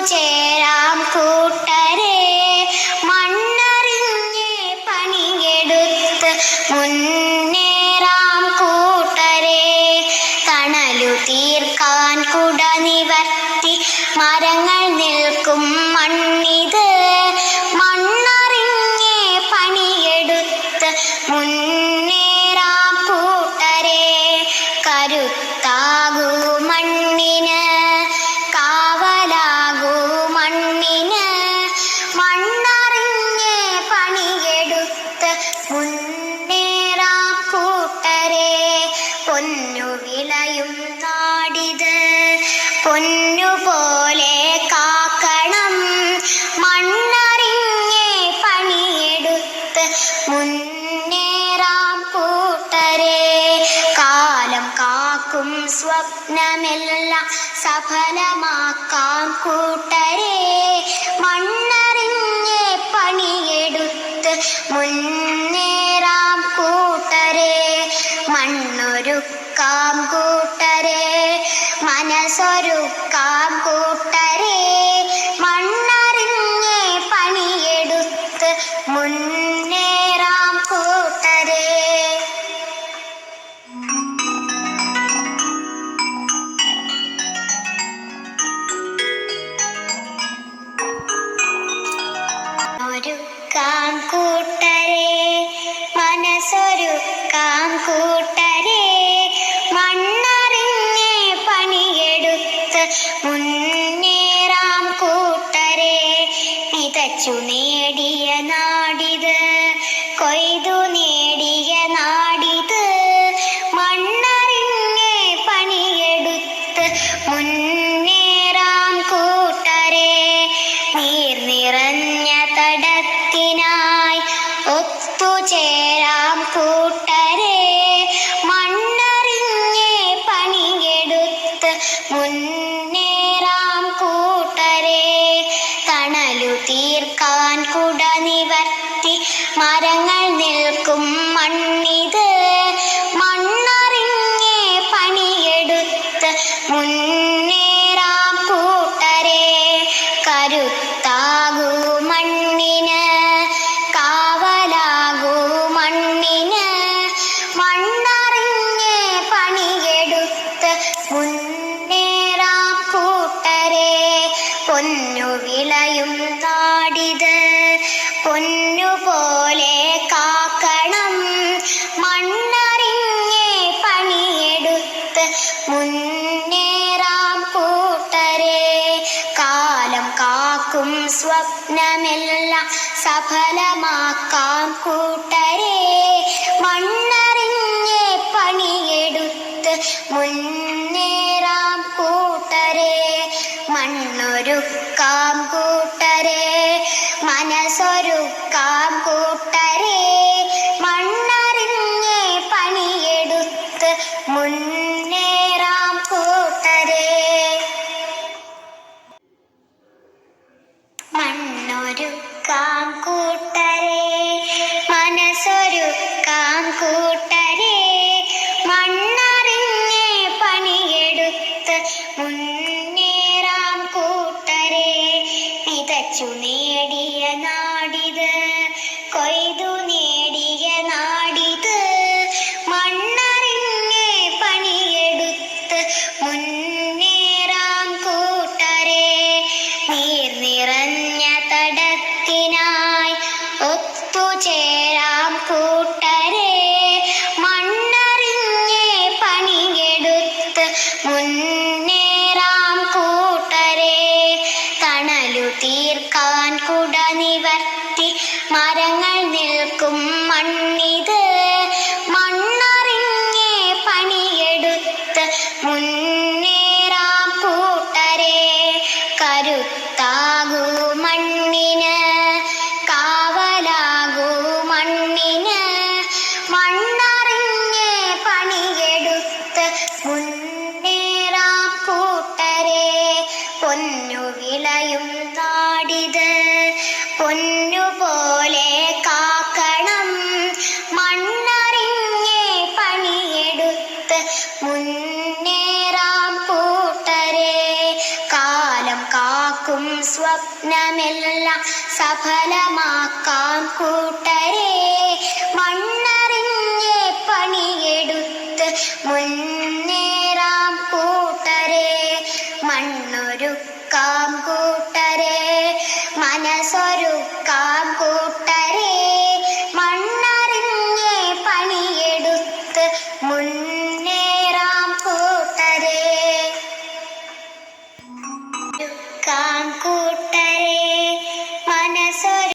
ചേരാം കൂട്ടരെ. മണ്ണറിഞ്ഞ് പണിയെടുത്ത് മുന്നേറാം കൂട്ടരെ. തണലു തീർക്കാൻ കുട സ്വപ്നമെല്ല സഫലമാക്കാൻ കൂട്ടരെ. മണ്ണറിഞ്ഞ് പണിയെടുത്ത് മുന്നേറാം കൂട്ടരെ. മണ്ണൊരുക്കാം കൂട്ടരെ. മനസ്സൊരുക്കാം থাকো പൊന്നു വിളയും താടിത്. പൊന്നു പോലെ കാക്കണം മണ്ണറിഞ്ഞേ പണിയെടുത്ത്. മുന്നേറാം കൂട്ടരെ കാലം കാക്കും സ്വപ്നമെല്ലാം സഫലമാക്കാം കൂട്ടരെ. മണ്ണ മനസ്സൊരുക്കാം കൂട്ടരെ മനസ്സൊരുക്കാം കൂട്ടരെ. സ്വപ്നമെല്ലാം സഫലമാക്കാം കൂട്ടരെ. മണ്ണറിഞ്ഞ് പണിയെടുത്ത് മുന്നേറാം